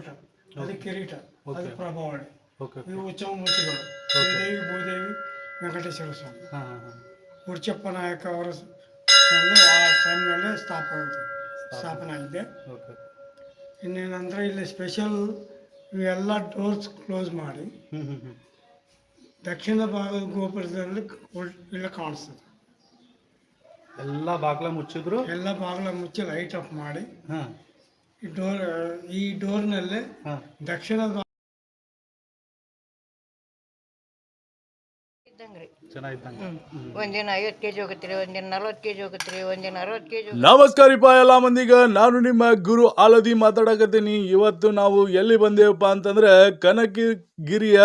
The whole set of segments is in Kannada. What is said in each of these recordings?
ಮುಕುಟ ಅದು ಕಿರೀಟ. ಅದು ಪ್ರಭಾವಣೆ ಇವು ಉತ್ಸವ ಮೂರ್ತಿಗಳು ಶ್ರೀದೇವಿ ಭೂದೇವಿ ವೆಂಕಟೇಶ್ವರ ಸ್ವಾಮಿ. ಮುರ್ಚಪ್ಪ ನಾಯಕ ಅವರ ಆ ಟೈಮ್ನಲ್ಲೇ ಸ್ಥಾಪನೆ ಸ್ಥಾಪನೆ ಆಗಿದೆ ಇನ್ನೇನಂದರೆ ಇಲ್ಲಿ ಸ್ಪೆಷಲ್ ಇವೆಲ್ಲ ಡೋರ್ಸ್ ಕ್ಲೋಸ್ ಮಾಡಿ ದಕ್ಷಿಣ ಭಾಗದ ಗೋಪುರದಲ್ಲಿ ಇಲ್ಲ ಕಾಣಿಸ್ತದೆ. ಎಲ್ಲ ಬಾಗ್ಲ ಮುಚ್ಚಿದ್ರು? ಎಲ್ಲ ಬಾಗಿಲ ಮುಚ್ಚಿ ಲೈಟ್ ಆಫ್ ಮಾಡಿ ಹಾಂ. ಈ ಡೋರ್ ಈ ಡೋರ್ನಲ್ಲೇ ದಕ್ಷಿಣ ಒಂದಿನ ಐವತ್ತು ಕೆಜಿ ಒಂದಿನ ನಲ್ವತ್ತು ಒಂದಿನ ಅರವತ್ತು ನಮಸ್ಕಾರಿಪ್ಪ ಎಲ್ಲ ಮಂದಿಗ. ನಾನು ನಿಮ್ಮ ಗುರು ಆಲದಿ ಮಾತಾಡಕತ್ತೀನಿ. ಇವತ್ತು ನಾವು ಎಲ್ಲಿ ಬಂದೇವಪ್ಪ ಅಂತಂದ್ರೆ ಕನಕಗಿರಿಯ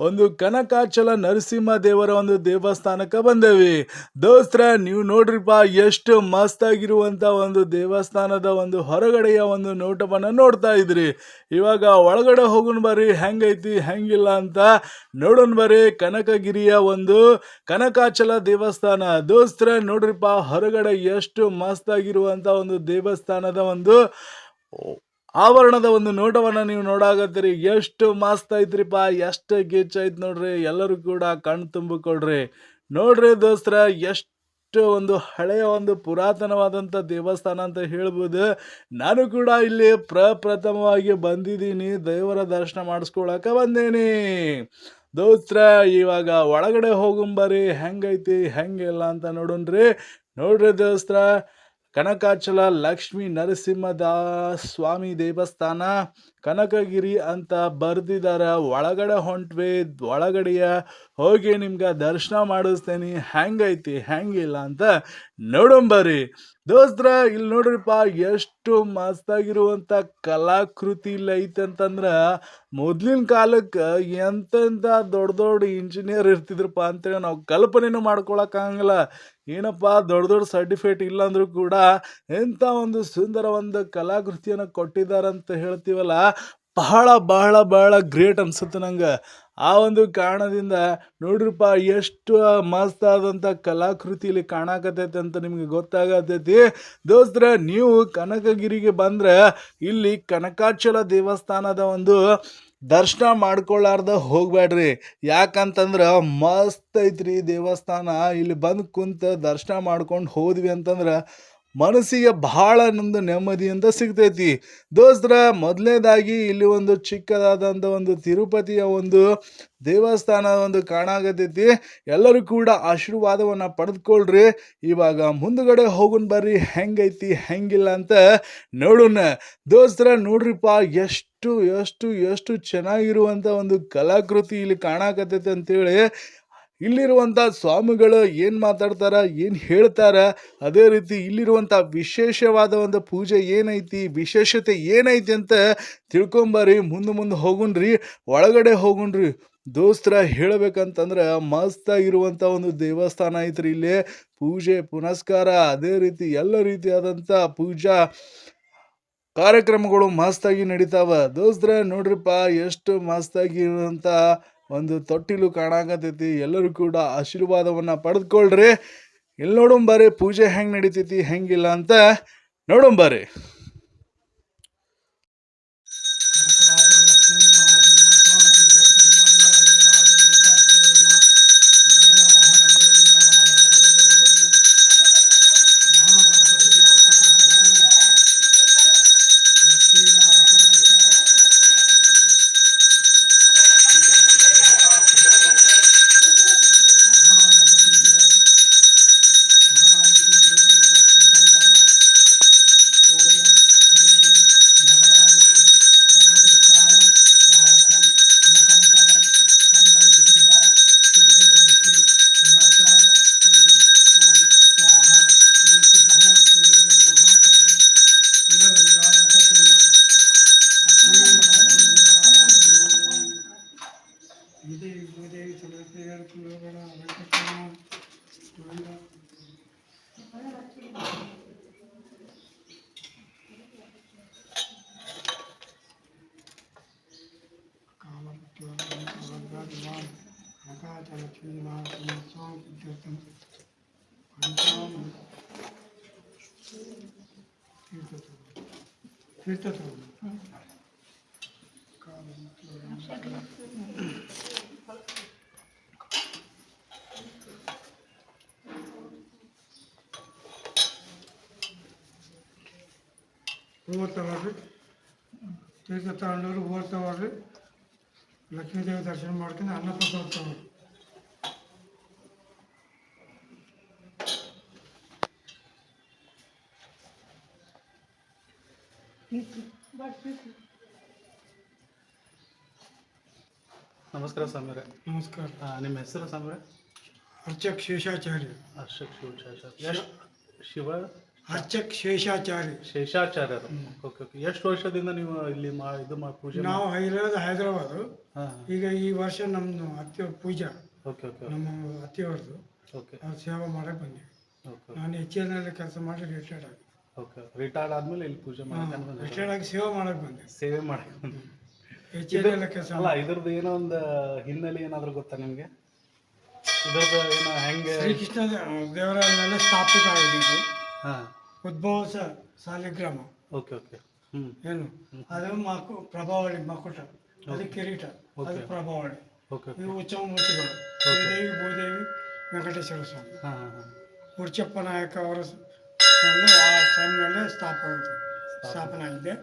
ಒಂದು ಕನಕಾಚಲ ನರಸಿಂಹ ದೇವರ ಒಂದು ದೇವಸ್ಥಾನಕ್ಕೆ ಬಂದೇವಿ. ದೋಸ್ತ್ರ ನೀವು ನೋಡ್ರಿಪ್ಪ ಎಷ್ಟು ಮಸ್ತಾಗಿರುವಂಥ ಒಂದು ದೇವಸ್ಥಾನದ ಒಂದು ಹೊರಗಡೆಯ ಒಂದು ನೋಟವನ್ನು ನೋಡ್ತಾ ಇದ್ರಿ. ಇವಾಗ ಒಳಗಡೆ ಹೋಗೋಣ ಬರ್ರಿ. ಹೆಂಗೈತಿ ಹೆಂಗಿಲ್ಲ ಅಂತ ನೋಡೋಣ ಬರ್ರಿ. ಕನಕಗಿರಿಯ ಒಂದು ಕನಕಾಚಲ ದೇವಸ್ಥಾನ. ದೋಸ್ತ್ರ, ನೋಡ್ರಿಪ್ಪ, ಹೊರಗಡೆ ಎಷ್ಟು ಮಸ್ತಾಗಿರುವಂಥ ಒಂದು ದೇವಸ್ಥಾನದ ಒಂದು ಆವರಣದ ಒಂದು ನೋಟವನ್ನು ನೀವು ನೋಡಾಗತ್ತೀರಿ ಎಷ್ಟು ಮಸ್ತ್ ಐತ್ರಿಪ್ಪ, ಎಷ್ಟು ಗೀಚ್ ಐತ್ ನೋಡ್ರಿ. ಎಲ್ಲರೂ ಕೂಡ ಕಣ್ ತುಂಬಿಕೊಳ್ರಿ. ನೋಡ್ರಿ ದೋಸ್ತ್ರ, ಎಷ್ಟು ಒಂದು ಹಳೆಯ ಒಂದು ಪುರಾತನವಾದಂಥ ದೇವಸ್ಥಾನ ಅಂತ ಹೇಳ್ಬೋದು. ನಾನು ಕೂಡ ಇಲ್ಲಿ ಪ್ರಪ್ರಥಮವಾಗಿ ಬಂದಿದ್ದೀನಿ. ದೇವರ ದರ್ಶನ ಮಾಡಿಸ್ಕೊಳಕ್ಕೆ ಬಂದೇನಿ. ದೋಸ್ತ್ರ, ಇವಾಗ ಒಳಗಡೆ ಹೋಗುಂಬರಿ ಹೆಂಗೈತಿ, ಹೆಂಗಿಲ್ಲ ಅಂತ ನೋಡೋಣ್ರಿ ನೋಡ್ರಿ ದೋಸ್ತ್ರ, ಕನಕಾಚಲ ಲಕ್ಷ್ಮೀ ನರಸಿಂಹದಾಸ್ ಸ್ವಾಮಿ ದೇವಸ್ಥಾನ. ಕನಕಗಿರಿ ಅಂತ ಬರ್ದಿದ್ದಾರೆ ಒಳಗಡೆ ಹೊಂಟ್ವಿ, ಒಳಗಡೆಯ ಹೋಗಿ ನಿಮ್ಗೆ ದರ್ಶನ ಮಾಡಿಸ್ತೇನೆ. ಹೆಂಗೈತಿ, ಹೆಂಗಿಲ್ಲ ಅಂತ ನೋಡಂಬರಿ ದೋಸ್ತ್ರ ಇಲ್ಲಿ ನೋಡ್ರಿಪ್ಪ, ಎಷ್ಟು ಮಸ್ತಾಗಿರುವಂಥ ಕಲಾಕೃತಿ ಇಲ್ಲಿ ಐತಂತಂದ್ರೆ ಮೊದಲಿನ ಕಾಲಕ್ಕೆ ಎಂತೆಂಥ ದೊಡ್ಡ ದೊಡ್ಡ ಇಂಜಿನಿಯರ್ ಇರ್ತಿದ್ರಪ್ಪ ಅಂತೇಳಿ ನಾವು ಕಲ್ಪನೆನೂ ಮಾಡ್ಕೊಳಕ್ಕಾಗಲ್ಲ ಏನಪ್ಪ, ದೊಡ್ಡ ದೊಡ್ಡ ಸರ್ಟಿಫಿಕೇಟ್ ಇಲ್ಲಾಂದ್ರೂ ಕೂಡ ಎಂಥ ಒಂದು ಸುಂದರ ಒಂದು ಕಲಾಕೃತಿಯನ್ನು ಅಂತ ಹೇಳ್ತೀವಲ್ಲ ಬಹಳ ಬಹಳ ಬಹಳ ಗ್ರೇಟ್ ಅನ್ಸುತ್ತೆ ನಂಗೆ. ಆ ಒಂದು ಕಾರಣದಿಂದ ನೋಡ್ರಿಪ್ಪ, ಎಷ್ಟು ಮಸ್ತ್ ಆದಂಥ ಕಲಾಕೃತಿ ಇಲ್ಲಿ ಕಾಣಕತ್ತೈತೆ ಅಂತ ನಿಮಗೆ ಗೊತ್ತಾಗತೈತಿ. ದೋಸ್ತ್ರ, ನೀವು ಕನಕಗಿರಿಗೆ ಬಂದ್ರೆ ಇಲ್ಲಿ ಕನಕಾಚಲ ದೇವಸ್ಥಾನದ ಒಂದು ದರ್ಶನ ಮಾಡ್ಕೊಳ್ಳಾರ್ದ ಹೋಗ್ಬೇಡ್ರಿ ಯಾಕಂತಂದ್ರೆ ಮಸ್ತ್ ಐತ್ರಿ ದೇವಸ್ಥಾನ. ಇಲ್ಲಿ ಬಂದು ಕುಂತ ದರ್ಶನ ಮಾಡ್ಕೊಂಡು ಹೋದ್ವಿ ಅಂತಂದ್ರೆ ಮನಸ್ಸಿಗೆ ಬಹಳ ನಮ್ದು ನೆಮ್ಮದಿ ಅಂತ ಸಿಗ್ತೈತಿ. ದೋಸ್ತ್ರ ಮೊದಲನೇದಾಗಿ ಇಲ್ಲಿ ಒಂದು ಚಿಕ್ಕದಾದಂಥ ಒಂದು ತಿರುಪತಿಯ ಒಂದು ದೇವಸ್ಥಾನ ಒಂದು ಕಾಣಾಗತೈತಿ. ಎಲ್ಲರೂ ಕೂಡ ಆಶೀರ್ವಾದವನ್ನು ಪಡೆದುಕೊಳ್ಳ್ರಿ ಇವಾಗ ಮುಂದುಗಡೆ ಹೋಗೋಣ ಬರ್ರಿ. ಹೆಂಗೈತಿ, ಹೆಂಗಿಲ್ಲ ಅಂತ ನೋಡೋಣ. ದೋಸ್ತ್ರ, ನೋಡ್ರಿಪ್ಪ, ಎಷ್ಟು ಎಷ್ಟು ಎಷ್ಟು ಚೆನ್ನಾಗಿರುವಂಥ ಒಂದು ಕಲಾಕೃತಿ ಇಲ್ಲಿ ಕಾಣಾಕತೈತೆ ಅಂತೇಳಿ ಇಲ್ಲಿರುವಂಥ ಸ್ವಾಮಿಗಳು ಏನು ಮಾತಾಡ್ತಾರ, ಏನು ಹೇಳ್ತಾರ, ಅದೇ ರೀತಿ ಇಲ್ಲಿರುವಂಥ ವಿಶೇಷವಾದ ಒಂದು ಪೂಜೆ ಏನೈತಿ, ವಿಶೇಷತೆ ಏನೈತಿ ಅಂತ ತಿಳ್ಕೊಂಬರಿ ಮುಂದೆ ಮುಂದೆ ಹೋಗುಣ್ರಿ, ಒಳಗಡೆ ಹೋಗುಣ್ರಿ. ದೋಸ್ತರ ಹೇಳಬೇಕಂತಂದ್ರೆ ಮಸ್ತಾಗಿರುವಂಥ ಒಂದು ದೇವಸ್ಥಾನ ಐತ್ರಿ ಇಲ್ಲಿ. ಪೂಜೆ, ಪುನಸ್ಕಾರ, ಅದೇ ರೀತಿ ಎಲ್ಲ ರೀತಿಯಾದಂಥ ಪೂಜಾ ಕಾರ್ಯಕ್ರಮಗಳು ಮಸ್ತಾಗಿ ನಡೀತಾವ. ದೋಸ್ತ್ರ ನೋಡ್ರಿಪ್ಪ, ಎಷ್ಟು ಮಸ್ತಾಗಿರುವಂಥ ಒಂದು ತೊಟ್ಟಿಲು ಕಾಣಾಕತೈತಿ ಎಲ್ಲರೂ ಕೂಡ ಆಶೀರ್ವಾದವನ್ನು ಪಡೆದುಕೊಳ್ಳ್ರಿ ಇಲ್ಲಿ ನೋಡೋಂಬಾರಿ ಪೂಜೆ ಹೆಂಗೆ ನಡೀತೈತಿ, ಹೆಂಗಿಲ್ಲ ಅಂತ ನೋಡೋಣ ಭೂದೇವಿ ತೀರ್ಥ ಹೂವು ತಗೊಳ್ರಿ ತೀರ್ಥ ತಗೊಂಡವ್ರು ಹೂವು ತಗೊಳ್ರಿ ಲಕ್ಷ್ಮೀದೇವಿ ದರ್ಶನ ಮಾಡ್ಕೊಂಡು ಅನ್ನ ನಮಸ್ಕಾರ ಸ್ವಾಮಿಯವ್ರೆ ನಮಸ್ಕಾರ. ನಿಮ್ಮ ಹೆಸರು ಸ್ವಾಮಿಯವ್ರೆ ಅರ್ಚಕ್ ಶೇಷಾಚಾರ್ಯ. ಅರ್ಚಕ್ ಶಿವಾಚಾರ್ಯ ಶಿವ? ಅರ್ಚಕ್ ಶೇಷಾಚಾರ್ಯ. ಶೇಷಾಚಾರ್ಯರು. Okay okay. ಎಷ್ಟು ವರ್ಷದಿಂದ ನೀವು ಇಲ್ಲಿ ಮಾ ಇದು ಮಾ ಪೂಜೆ ನಾವು ಇರೋದು ಹೈದರಾಬಾದು ಈಗ ಈ ವರ್ಷ ನಮ್ಮದು ಅತ್ತೆ ಪೂಜಾ. Okay okay. ನಮ್ಮ ಅತ್ತೆಯವ್ರದ್ದು ಓಕೆ. ಅವ್ರು ಸೇವೆ ಮಾಡಕ್ಕೆ ಬಂದ್ವಿ. ಓಕೆ ನಾನು ಹೆಚ್ಚಿನ ಕೆಲಸ ಮಾಡಿ ರಿಟೈರ್ಡ್ ಆಗಿ. ಓಕೆ ರಿಟೈರ್ಡ್ ಆದ್ಮೇಲೆ ಇಲ್ಲಿ ಪೂಜೆ ಮಾಡಿ ರಿಟೈರ್ಡ್ ಆಗಿ ಸೇವೆ ಮಾಡಕ್ಕೆ ಬಂದೆ. ಸೇವೆ ಮಾಡಿ ಎಚ್ ಎಲ್ ಎಲ್ಲ ಕೆಲಸ ಅಲ್ಲ ಇದ್ರದ್ದು ಏನೋ ಒಂದು ಹಿನ್ನೆಲೆ ಏನಾದರೂ ಗೊತ್ತಾ ನಿಮಗೆ? ಇದ್ರದ್ದು ಏನೋ ಹೆಂಗೆ? ಶ್ರೀಕೃಷ್ಣ ದೇವರಾಯನೆಲ್ಲ ಸ್ಥಾಪಿತ ಆಗಿದ್ದು. ಹಾಂ. ಉದ್ಭವ ಸಾಲಿಗ್ರಾಮ ಓಕೆ ಓಕೆ ಹ್ಞೂ ಏನು? ಅದು ಮಕು ಪ್ರಭಾವಳಿ ಮಕುಟ. ಅದು ಕಿರೀಟ. ಅದು. ಪ್ರಭಾವಳಿ. ಓಕೆ ಇವು ಉತ್ಸವ ಮೂರ್ತಿಗಳು. ಶ್ರೀದೇವಿ ಭೂದೇವಿ ವೆಂಕಟೇಶ್ವರ ಸ್ವಾಮಿ. ಹಾಂ ಹಾಂ ಹಾಂ. ಉರ್ಚಪ್ಪ ನಾಯಕ ಅವರ ನಲ್ಲಿ ಆ ಟೈಮ್ನಲ್ಲೇ ಸ್ಥಾಪ ಸ್ಥಾಪನೆ ಆಗಿದೆ.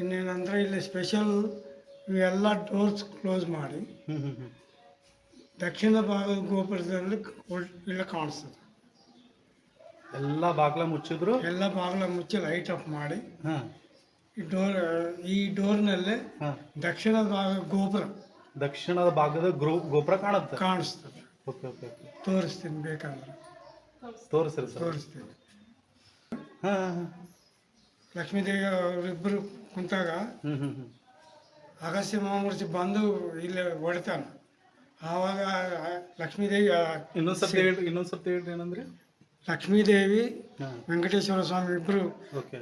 ಇನ್ನೇನಂದರೆ ಇಲ್ಲಿ ಸ್ಪೆಷಲ್ ಇವೆಲ್ಲ ಡೋರ್ಸ್ ಕ್ಲೋಸ್ ಮಾಡಿ ದಕ್ಷಿಣ ಭಾಗದ ಗೋಪುರದಲ್ಲಿ ಇಲ್ಲ ಕಾಣಿಸ್ತದೆ. ಎಲ್ಲ ಬಾಗ್ಲ ಮುಚ್ಚಿದ್ರು? ಎಲ್ಲ ಬಾಗ್ಲ ಮುಚ್ಚಿ ಲೈಟ್ ಆಫ್ ಮಾಡಿ ಈ ಡೋರ್ ಈ ಡೋರ್ನಲ್ಲೇ ದಕ್ಷಿಣ ಭಾಗ ಗೋಪುರ. ದಕ್ಷಿಣದ ಭಾಗದ ಗೋಪುರ ಕಾಣುತ್ತೆ? ಕಾಣಿಸ್ತದೆ. ತೋರಿಸ್ತೀನಿ ಬೇಕಂದ್ರೆ. ತೋರಿಸ್ರಿ ಸರ್. ತೋರಿಸ್ತೀನಿ. ಹಾಂ ಹಾಂ ಲಕ್ಷ್ಮೀದೇವಿ ಅವರಿಬ್ಬರು ಕುಂತಾಗ ಹ್ಞೂ ಹ್ಞೂ ಹ್ಞೂ ಅಗಸ್ತ್ಯ ಮಹಾಮೂರ್ತಿ ಬಂದು ಇಲ್ಲಿ ಹೊಡಿತಾನೆ ಆವಾಗ ಲಕ್ಷ್ಮೀದೇವಿ ಇನ್ನೊಂದು ಸರ್ತಿ ಹೇಳ್ರಿ ಇನ್ನೊಂದು ಸರ್ತಿ ಹೇಳ್ರಿ ಏನಂದ್ರಿ? ಲಕ್ಷ್ಮೀದೇವಿ ಹಾಂ. ವೆಂಕಟೇಶ್ವರ ಸ್ವಾಮಿ ಇಬ್ಬರು ಓಕೆ.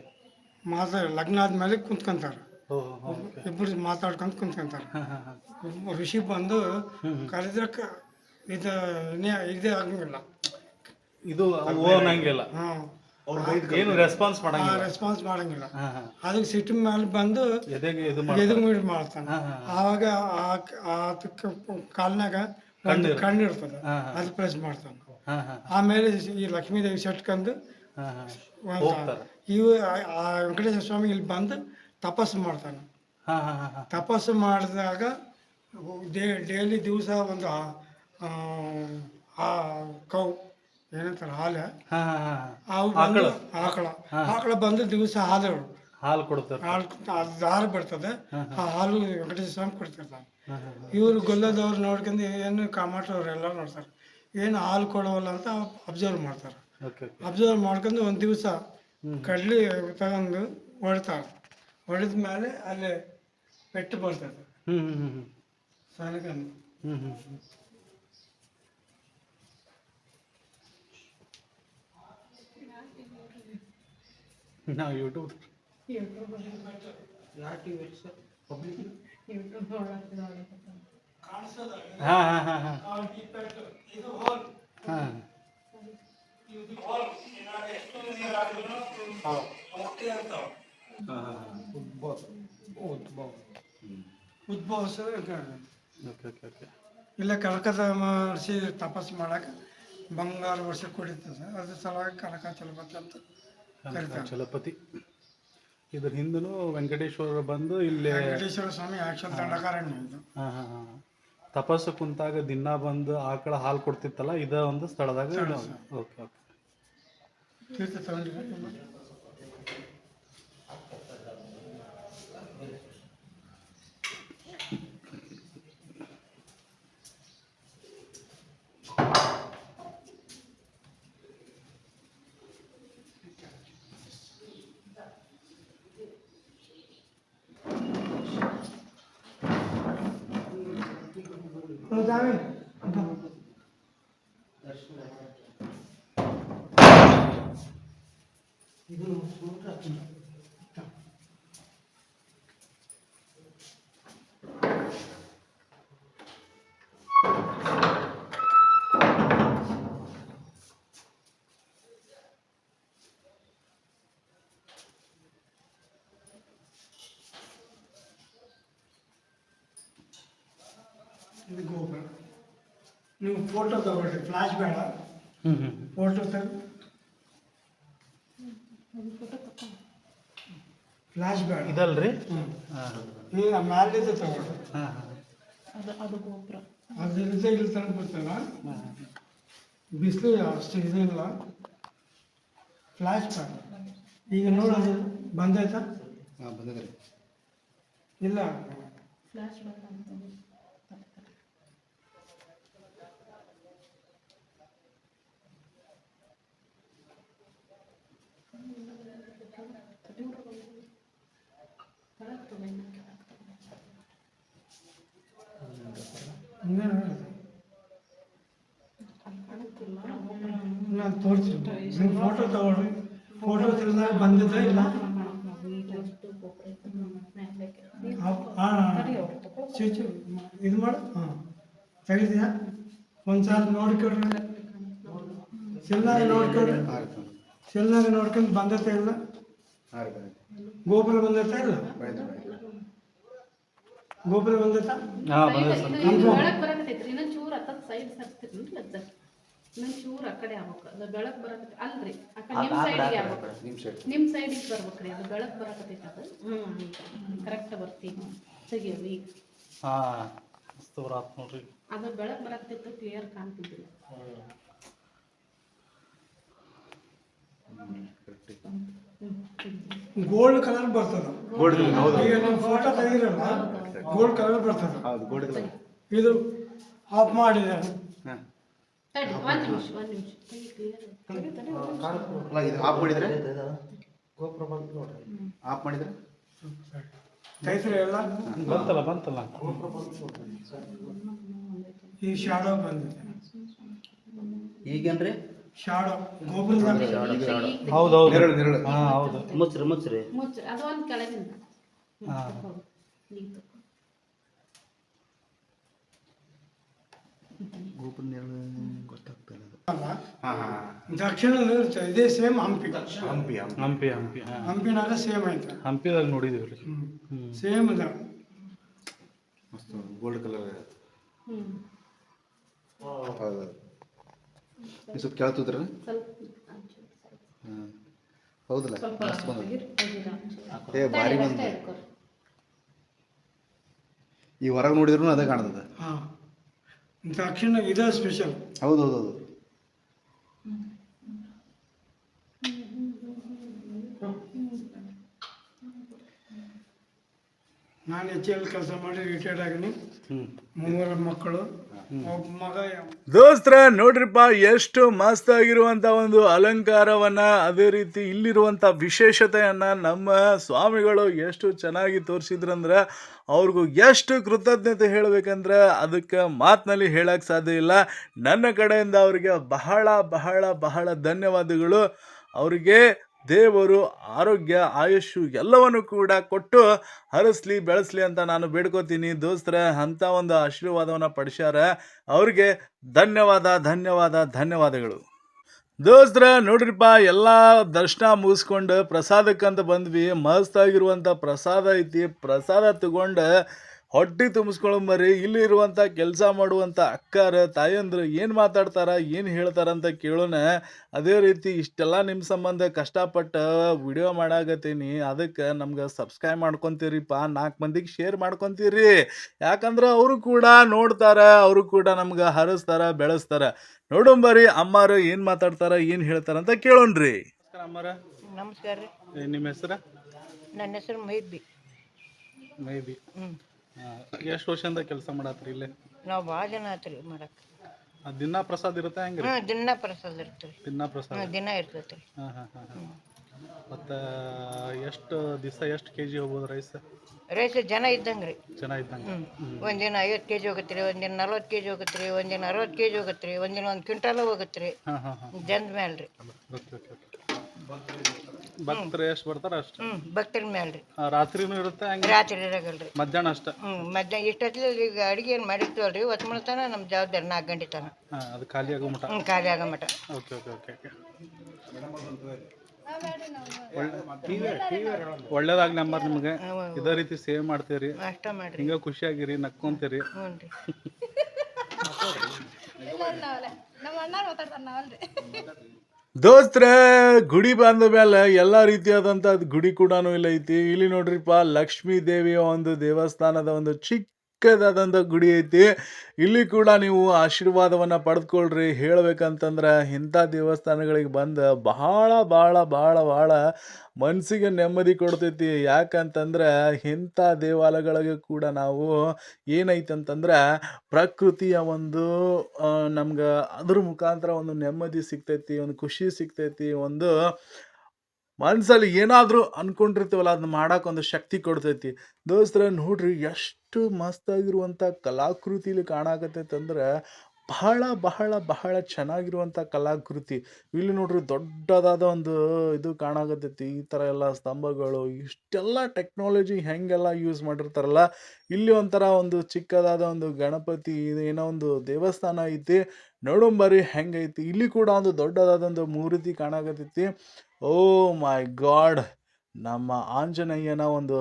ಮಾತಾ ಲಗ್ನ ಆದ್ಮೇಲೆ ಕುಂತ್ಕೊಂತಾರೆ. ಓ ಹಾಂ ಓಕೆ. ಇಬ್ಬರು ಮಾತಾಡ್ಕೊಂಡು ಕುಂತ್ಕೊಂತಾರೆ. ಹಾಂ ಹಾಂ ಹಾಂ. ಋಷಿ ಬಂದು ಕರೆದ್ರಕ್ಕ ಹ್ಮ್. ಕರೆದ್ರೆ ಕ- ಇದು ಇನ್ನೇ ಇದೇ ಆಗಂಗಿಲ್ಲ ಇದು ಓನ್ ಹಾಂ. ಏನು ರೆಸ್ಪಾನ್ಸ್ ಮಾಡಂಗಿಲ್ಲ. ರೆಸ್ಪಾನ್ಸ್ ಮಾಡಂಗಿಲ್ಲ. ಅದಕ್ಕೆ ಸಿಟ್ಟಿನ ಮೇಲೆ ಬಂದು ಎದೆಗೆ ಇದು ಎದುರು ಮೀಟ್ ಮಾಡ್ತಾನೆ. ಆವಾಗ ಆ- ಅದಕ್ಕೆ ಕಾಲ್ನಾಗ ಒಂದು ಕಣ್ಣು ಕಣ್ಣು ಇರ್ತದೆ. ಅದು ಪ್ರೆಸ್ ಮಾಡ್ತಾನೆ. ಆಮೇಲೆ ಈ ಲಕ್ಷ್ಮೀದೇವಿ ಹೋಗ್ತಾರೆ. ಇವು ವೆಂಕಟೇಶ್ವರ ಸ್ವಾಮಿ ಇಲ್ಲಿ ಬಂದು ತಪಸ್ಸು ಮಾಡ್ತಾನೆ. ತಪಸ್ಸು ಮಾಡಿದಾಗ ಡೇ ಡೈಲಿ ದಿವಸ ಒಂದು ಕೌ ಏನಂತಾರೆ ಹಾಲು. ಆಕಳ. ಆಕಳ. ಆಕಳ ಬಂದ ದಿವಸ ಹಾಲು ಹಾಲು ಕೊಡ್ತಾರೆ. ಹಾಲು ದಾರ ಬರ್ತದೆ. ಆ ಹಾಲು ವೆಂಕಟೇಶ್ವರ ಸ್ವಾಮಿ ಕೊಡ್ತಿರ್ತಾನೆ ಹಾಂ ಇವರು ಗೊಲ್ಲದವ್ರು ನೋಡ್ಕೊಂಡು ಏನು ಕಾಮಾಟವ್ರು ಎಲ್ಲ ನೋಡ್ತಾರೆ. ಏನು ಹಾಲು ಕೊಡೋಲ್ಲ ಅಂತ ಅಬ್ಸರ್ವ್ ಮಾಡ್ತಾರೆ. ಅಬ್ಸರ್ವ್ ಮಾಡ್ಕೊಂಡು ಒಂದು ದಿವಸ. ಕಡ್ಲಿ ತಗೊಂಡು ಹೊಡಿತಾರೆ ಹೊಡೆದ ಮೇಲೆ ಅಲ್ಲಿ ಪೆಟ್ಟು ಬರ್ತದೆ. ಹ್ಞೂ ನಾವು ಯೂಟ್ಯೂಬ್ ಹಾಂ ಹಾಂ ಹಾಂ ಹಾಂ. ಹಾಂ ಉದ್ಭವಿಸೋದು ಓಕೆ ಓಕೆ ಓಕೆ ಇಲ್ಲ ಕನಕದ ಮಹರ್ಷಿ ತಪಸ್ಸು ಮಾಡಕ್ಕೆ ಬಂಗಾರ ವರ್ಷ ಕುಡಿತದೆ ಸರ್ ಅದ್ರ ಸಲುವಾಗಿ ಕನಕ ಚಲೋ ಅಂತ ಚಲಪತಿ. ಇದ್ರ ಹಿಂದೂ ವೆಂಕಟೇಶ್ವರ ಬಂದು ಇಲ್ಲಿ ವೆಂಕಟೇಶ್ವರ ಸ್ವಾಮಿ ಆಕ್ಷನ್ ದಂಡಕಾರಣ್ಯ ಇದು. ಹಾಂ ಹಾಂ ಹಾಂ. ತಪಸ್ಸು ಕುಂತಾಗ ದಿನ ಬಂದು ಆಕಳ ಹಾಲು ಕೊಡ್ತಿತ್ತಲ್ಲ ಇದ ಒಂದು ಸ್ಥಳದಾಗ ಓಕೆ ಓಕೆ. ತೀರ್ಥ ತಗೊಂಡಿಲ್ಲ ಹೌದಾವೆ ಇದು ಗೋಪುರ ನೀವು ಫೋಟೋ ತಗೊಳ್ರಿ ಫ್ಲಾಶ್ ಬೇಡ. ಹ್ಞೂ ಹ್ಞೂ ಫೋಟೋ ತಗ ಫ್ಲಾಶ್ ಬೇಡ. ಇದಲ್ರಿ? ಹ್ಞೂ ಹಾಂ ಈಗ ಮ್ಯಾಲಿದ್ದು ತಗೊಳ್ರಿ ಹಾಂ ಅದು ಅದರಿಂದ ಇಲ್ಲಿ ತನಕ ಬರ್ತಲ್ಲ ಬಿಸಿಲು ಅಷ್ಟು ಇದಿಲ್ಲ ಫ್ಲಾಶ್ ಬೇಡ. ಈಗ ನೋಡೋದು ಬಂದೈತಾ ಹಾಂ ಬಂದಿದೆ. ಇಲ್ಲ. ಇನ್ನೇನು ಹೇಳೋದು? ನಾನು ನೀವು ಫೋಟೋ ತಗೊಳ್ರಿ ಫೋಟೋ ತೆಗೆದಾಗ ಬಂದಿದ್ದ ಇಲ್ಲ ಇದು ಮಾಡು ಹಾಂ ತೆಗಿದ್ಯಾ ಒಂದ್ಸಲ ನೋಡ್ಕೊಳ್ರಿ ಸೆಲ್ನಾಗ ನೋಡ್ಕೊಡ್ರಿ ಹಾಂ ರೀ ಸೆಲ್ನಾಗ ನೋಡ್ಕೊಂಡು ಬಂದೈತೆ ಇಲ್ಲ ಗೋಪುರ ಬಂದಿರ್ತಾ ಇಲ್ಲ? ಗೋಪುರ ಬಂದಿರ್ತಾ ಚೂರ್ ಆ ಕಡೆ ಆಗ್ಬೇಕು. ಅದು ಬೆಳಕ್ ಬರಕತೈತಿ ಅಲ್ರಿ. ಆ ಕಡೆ ನಿಮ್ ಸೈಡ್ಗೆ ಆಗ್ಬೇಕು. ನಿಮ್ಮ ಸೈಡ್ ನಿಮ್ ಸೈಡಿಗೆ ಬರ್ಬೇಕ್ರಿ. ಅದು ಬೆಳಕ್ ಬರಕತೈತಿ ಅದು. ಹ್ಮ್. ಕರೆಕ್ಟ್ ಬರ್ತೀವಿ. ತೆಗಿಯೋದು ಈಗ. ಅದು ಬೆಳಕ್ ಬರಕತೈತಿ ಕ್ಲಿಯರ್ ಕಾಣ್ತಿದ್ರಿ ಗೋಲ್ಡ್ ಕಲರ್ ಬರ್ತದ. ಗೋಲ್ಡ್ ಹೌದು. ಈಗ ಫೋಟೋ ತೆಗಿರಲ್ಲ ಗೋಲ್ಡ್ ಕಲರ್ ಬರ್ತದ. ಹೌದು ಗೋಲ್ಡ್ ಇದು ಆಫ್ ಮಾಡಿದ್ದಾರೆ ಒಂದ್ ನಿಮಿಷ ನಿಮಿಷ. ಅಲ್ಲ ಇದು ಆಫ್ ಮಾಡಿದ್ರೆ? ಆಫ್ ಮಾಡಿದ್ರೆ? ತೆಗಿದ್ರೆ ಎಲ್ಲ? ಬಂತಲ್ಲ ಬಂತಲ್ಲ. ಈ ಶಾಡೋ ಬಂದಿದೆ. ಈಗೇನ್ರಿ? ಶಾಡೋ ಗೋಪುರದಾಗ ಹೌದು ಹೌದು. ನೆರಳು ನೆರಳು. ಹಾಂ ಹೌದು. ಮುಚ್ಚ್ರಿ ಮುಚ್ಚ್ರಿ. ಮುಚ್ಚ ಅದು ಒಂದ್ ಕೆಳಗಿಂದ. ಹಾಂ. ಹೌದು ಈಗ ತಗೋ. ಗೋಪುರ ನೆರಳು ಗೊತ್ತಾಗ್ತಿಲ್ಲ ಅದು. ಅಲ್ಲ ಹಾಂ ಹಾಂ ದಕ್ಷಿಣದಲ್ಲಿ ಇರ್ತದೆ ಇದೇ ಸೇಮ್ ಹಂಪಿ. ಹಂಪಿ ಹಂಪಿ. ಹಂಪಿ ಹಂಪಿ ಹಾಂ. ಹಂಪಿನಾಗ ಸೇಮ್ ಐತೆ. ಹಂಪಿದಾಗ ನೋಡಿದೀವಿ ರೀ ಸೇಮ್ ಅದ. ಮಸ್ತ್ ಗೋಲ್ಡ್ ಕಲರ್ ಹ್ಮ್. ಹೌದು. ಸ್ವಲ್ಪ ಕೇಳ್ತಿದ್ರ ಹೌದಲ್ಲ. ಏ ಭಾರಿ ಬಂದ ಈ ಹೊರಗೆ ನೋಡಿದ್ರು ಅದೇ ಕಾಣ್ತದ. ಹಾಂ. ದಕ್ಷಿಣ ಇದೇ ಸ್ಪೆಷಲ್ ಹೌದು ಹೌದು ಹೌದು ನಾನು ಎಚ್ ಎಲ್ ಕೆಲಸ ಮಾಡಿ ರಿಟೈರ್ಡ್ ಆಗಿನಿ. ಮೂವರ ಮಕ್ಕಳು. ದೋಸ್ತ್ರ, ನೋಡ್ರಿಪ್ಪ, ಎಷ್ಟು ಮಸ್ತ್ ಆಗಿರುವಂತ ಒಂದು ಅಲಂಕಾರವನ್ನ, ಅದೇ ರೀತಿ ಇಲ್ಲಿರುವಂತ ವಿಶೇಷತೆಯನ್ನ ನಮ್ಮ ಸ್ವಾಮಿಗಳು ಎಷ್ಟು ಚೆನ್ನಾಗಿ ತೋರಿಸಿದ್ರಂದ್ರೆ, ಅವ್ರಿಗೂ ಎಷ್ಟು ಕೃತಜ್ಞತೆ ಹೇಳಬೇಕಂದ್ರೆ, ಅದಕ್ಕೆ ಮಾತಿನಲ್ಲಿ ಹೇಳಕ್ಕೆ ಸಾಧ್ಯ ಇಲ್ಲ. ನನ್ನ ಕಡೆಯಿಂದ ಅವರಿಗೆ ಬಹಳ ಬಹಳ ಬಹಳ ಧನ್ಯವಾದಗಳು. ಅವರಿಗೆ ದೇವರು ಆರೋಗ್ಯ, ಆಯುಷ್ಯು ಎಲ್ಲವನ್ನು ಕೂಡ ಕೊಟ್ಟು ಹರಿಸ್ಲಿ, ಬೆಳೆಸ್ಲಿ ಅಂತ ನಾನು ಬೇಡ್ಕೋತೀನಿ. ದೋಸ್ತರ ಅಂಥ ಒಂದು ಆಶೀರ್ವಾದವನ್ನು ಪಡಿಸ್ಯಾರ. ಅವ್ರಿಗೆ ಧನ್ಯವಾದ ಧನ್ಯವಾದ, ಧನ್ಯವಾದಗಳು. ದೋಸ್ತ್ರ, ನೋಡ್ರಿಪ್ಪ, ಎಲ್ಲ ದರ್ಶನ ಮುಗಿಸ್ಕೊಂಡು ಪ್ರಸಾದಕ್ಕಂತ ಬಂದ್ವಿ. ಮಸ್ತಾಗಿರುವಂಥ ಪ್ರಸಾದ ಐತಿ. ಪ್ರಸಾದ ತಗೊಂಡು ಹೊಟ್ಟೆ ಮರಿ ಇಲ್ಲಿ ಇರುವಂಥ ಕೆಲಸ ಮಾಡುವಂಥ ಅಕ್ಕಾರ ತಾಯಂದ್ರು ಏನು ಮಾತಾಡ್ತಾರ ಏನು ಹೇಳ್ತಾರಂತ ಕೇಳೋಣ. ಅದೇ ರೀತಿ ಇಷ್ಟೆಲ್ಲ ನಿಮ್ಮ ಸಂಬಂಧ ಕಷ್ಟಪಟ್ಟು ವಿಡಿಯೋ ಮಾಡಾಕತ್ತೀನಿ. ಅದಕ್ಕೆ ನಮ್ಗೆ ಸಬ್ಸ್ಕ್ರೈಬ್ ಮಾಡ್ಕೊತೀರಿಪ್ಪ ನಾಲ್ಕು ಮಂದಿಗೆ ಶೇರ್ ಮಾಡ್ಕೊತೀರಿ. ಯಾಕಂದ್ರೆ ಅವರು ಕೂಡ ನೋಡ್ತಾರೆ ಅವರು ಕೂಡ ನಮ್ಗೆ ಹರಿಸ್ತಾರ ಬೆಳೆಸ್ತಾರ. ನೋಡಂಬರಿ ಅಮ್ಮಾರು ಏನು ಮಾತಾಡ್ತಾರ ಏನು ಹೇಳ್ತಾರ ಅಂತ ಕೇಳೋಣ್ರಿ. ನಮಸ್ಕಾರ ಅಮ್ಮಾರ. ನಮಸ್ಕಾರ ರೀ. ನಿಮ್ಮ ಹೆಸರು? ನನ್ನ ಹೆಸರು ಮೈಬಿ. ಮೇಬಿ. ಹ್ಞೂ ಎಷ್ಟು ವರ್ಷದಿಂದ ಕೆಲಸ ಮಾಡತ್ರಿ ಇಲ್ಲೇ? ನಾವು ಭಾಳ ಜನ ಆತ್ರಿ ಮಾಡಕ್ಕೆ ದಿನಾ ಪ್ರಸಾದ ಇರುತ್ತೆ ಹೆಂಗ್ರಿ? ಹ್ಞೂ ದಿನ ಪ್ರಸಾದ ಇರ್ತೀರಿ ದಿನ ಪ್ರಸಾದ. ಹ್ಞೂ ದಿನ ಇರ್ತೈತಿ ರೀ. ಹಾಂ ಹಾಂ ಹಾಂ ಹಾಂ. ಮತ್ತು ಎಷ್ಟು ದಿವಸ ಎಷ್ಟು ಕೆಜಿ ಹೋಗ್ಬೋದು ರೈಸ್? ರೈಸ್ ಜನ ಇದ್ದಂಗೆ ರೀ. ಚೆನ್ನಾಗಿ ಇದ್ದಂಗೆ. ಒಂದಿನ ಐವತ್ತು ಕೆಜಿ ಹೋಗುತ್ತೆ ರೀ ಒಂದಿನ ನಲ್ವತ್ತು ಕೆಜಿ ಹೋಗುತ್ತೆ ರೀ ಒಂದಿನ ಅರವತ್ತು ಕೆಜಿ ಹೋಗುತ್ತೆ ರೀ ಒಂದಿನ ಒಂದು ಕ್ವಿಂಟಾಲ ಹೋಗುತ್ತೆ ರೀ ಹಾಂ ಹಾಂ ಹಾಂ. ಜನದ ಮೇಲೆ ರೀ. ಓಕೆ ಓಕೆ ಓಕೆ ಭಕ್ತರು ಎಷ್ಟು ಬರ್ತಾರೆ ಅಷ್ಟು. ಹ್ಞೂ ಭಕ್ತರ ಮೇಲೆ ರೀ ಆ, ರಾತ್ರಿನೂ ಇರುತ್ತೆ ಹಂಗೆ ರಾತ್ರಿ ಇರಾಗಲ್ಲ ರೀ ಮಧ್ಯಾಹ್ನ ಅಷ್ಟೇ. ಹ್ಞೂ ಮಧ್ಯಾಹ್ನ ಇಷ್ಟೊತ್ತಲ್ಲಿ ಈಗ ಅಡುಗೆ ಏನು ಮಾಡಿರ್ತೀವಲ್ಲ ರೀ ಹೊತ್ತು ತನ ನಮ್ಮ ಜವಾಬ್ದಾರಿ ನಾಲ್ಕು ಗಂಟೆ ತನ. ಹಾಂ ಅದು ಖಾಲಿ ಆಗೋ ಮಟ ಹ್ಞೂ ಖಾಲಿ ಆಗೋ ಮಟ ಓಕೆ ಓಕೆ ಓಕೆ ಓಕೆ. ಒಳ್ಳೇದಾಗ ನಂಬರ್ ನಿಮಗೆ. ಇದೇ ರೀತಿ ಸೇವ್ ಮಾಡ್ತೀರಿ. ಅಷ್ಟ ಮಾಡಿರಿ. ಹಿಂಗೆ ಖುಷಿಯಾಗಿರಿ ನಕ್ಕೊಂತೀರಿ. ಹ್ಞೂ ರೀ ನಮ್ಮ ಅಣ್ಣ ಮಾತಾಡ್ತಾರ ನಾವಲ್ರಿ. ದೋಸ್ತ್ರೆ, ಗುಡಿ ಬಂದ ಮೇಲೆ ಎಲ್ಲ ರೀತಿಯಾದಂಥ ಗುಡಿ ಕೂಡ ಇಲ್ಲ ಐತಿ ಇಲ್ಲಿ ನೋಡ್ರಿಪ್ಪ, ಲಕ್ಷ್ಮೀ ದೇವಿಯ ಒಂದು ದೇವಸ್ಥಾನದ ಒಂದು ಚಿಕ್ಕದಾದಂಥ ಗುಡಿ ಐತಿ. ಇಲ್ಲಿ ಕೂಡ ನೀವು ಆಶೀರ್ವಾದವನ್ನು ಪಡೆದುಕೊಳ್ರಿ ಹೇಳ್ಬೇಕಂತಂದ್ರೆ ಇಂಥ ದೇವಸ್ಥಾನಗಳಿಗೆ ಬಂದು ಬಹಳ ಭಾಳ ಭಾಳ ಭಾಳ ಮನಸ್ಸಿಗೆ ನೆಮ್ಮದಿ ಕೊಡ್ತೈತಿ. ಯಾಕಂತಂದ್ರೆ ಇಂಥ ದೇವಾಲಯಗಳಿಗೆ ಕೂಡ ನಾವು ಏನೈತಂತಂದ್ರೆ ಪ್ರಕೃತಿಯ ಒಂದು ನಮ್ಗೆ ಅದ್ರ ಮುಖಾಂತರ ಒಂದು ನೆಮ್ಮದಿ ಸಿಗ್ತೈತಿ, ಒಂದು ಖುಷಿ ಸಿಗ್ತೈತಿ, ಒಂದು ಮನಸ್ಸಲ್ಲಿ ಏನಾದರೂ ಅಂದ್ಕೊಂಡಿರ್ತೀವಲ್ಲ ಅದನ್ನ ಮಾಡೋಕೆ ಒಂದು ಶಕ್ತಿ ಕೊಡ್ತೈತಿ. ದೋಸ್ತರ, ನೋಡ್ರಿ, ಎಷ್ಟು ಮಸ್ತಾಗಿರುವಂಥ ಕಲಾಕೃತಿಲಿ ಕಾಣಾಕತ್ತೈತೆ ಅಂದ್ರೆ, ಬಹಳ ಬಹಳ ಬಹಳ ಚೆನ್ನಾಗಿರುವಂಥ ಕಲಾಕೃತಿ. ಇಲ್ಲಿ ನೋಡ್ರಿ, ದೊಡ್ಡದಾದ ಒಂದು ಇದು ಕಾಣಾಕತ್ತೈತಿ. ಈ ಥರ ಎಲ್ಲ ಸ್ತಂಭಗಳು, ಇಷ್ಟೆಲ್ಲ ಟೆಕ್ನಾಲಜಿ ಹೆಂಗೆಲ್ಲ ಯೂಸ್ ಮಾಡಿರ್ತಾರಲ್ಲ, ಇಲ್ಲಿ ಒಂಥರ ಒಂದು ಚಿಕ್ಕದಾದ ಒಂದು ಗಣಪತಿ ಏನೋ ಒಂದು ದೇವಸ್ಥಾನ ಐತಿ. ನೋಡಂಬರಿ ಹೆಂಗೈತಿ. ಇಲ್ಲಿ ಕೂಡ ಒಂದು ದೊಡ್ಡದಾದ ಒಂದು ಮೂರ್ತಿ ಕಾಣಾಕತ್ತೈತಿ. ಓ ಮೈ ಗಾಡ್ ನಮ್ಮ ಆಂಜನೇಯನ ಒಂದು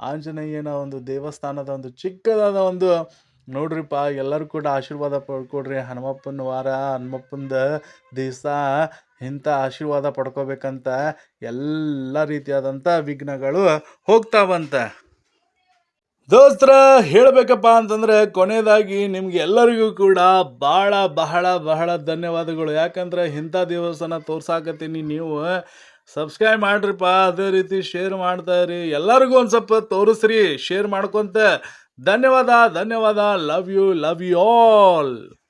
ಆಂಜನೇಯನ ಒಂದು ದೇವಸ್ಥಾನದ ಒಂದು ಚಿಕ್ಕದಾದ ಒಂದು, ನೋಡ್ರಿಪ್ಪ, ಎಲ್ಲರೂ ಕೂಡ ಆಶೀರ್ವಾದ ಪಡ್ಕೊಡ್ರಿ. ಹನುಮಪ್ಪನ ವಾರ, ಹನುಮಪ್ಪಂದ ದಿವಸ ಇಂಥ ಆಶೀರ್ವಾದ ಪಡ್ಕೋಬೇಕಂತ ಎಲ್ಲ ರೀತಿಯಾದಂಥ ವಿಘ್ನಗಳು ಹೋಗ್ತಾವಂತ ದೋಸ್ತರ, ಹೇಳಬೇಕಪ್ಪ ಅಂತಂದರೆ ಕೊನೆಯದಾಗಿ ನಿಮ್ಗೆ ಎಲ್ಲರಿಗೂ ಕೂಡ ಭಾಳ ಬಹಳ ಬಹಳ ಧನ್ಯವಾದಗಳು. ಯಾಕಂದ್ರೆ ಇಂಥ ದಿವಸನ ತೋರ್ಸಾಕತ್ತೀನಿ ನೀವು. ಸಬ್ಸ್ಕ್ರೈಬ್ ಮಾಡ್ರಿಪ್ಪ, ಅದೇ ರೀತಿ ಶೇರ್ ಮಾಡ್ತಾ ಎಲ್ಲರಿಗೂ ಒಂದು ಸ್ವಲ್ಪ ತೋರಿಸ್ರಿ ಶೇರ್ ಮಾಡ್ಕೊತ. ಧನ್ಯವಾದ ಧನ್ಯವಾದ. Love you love you all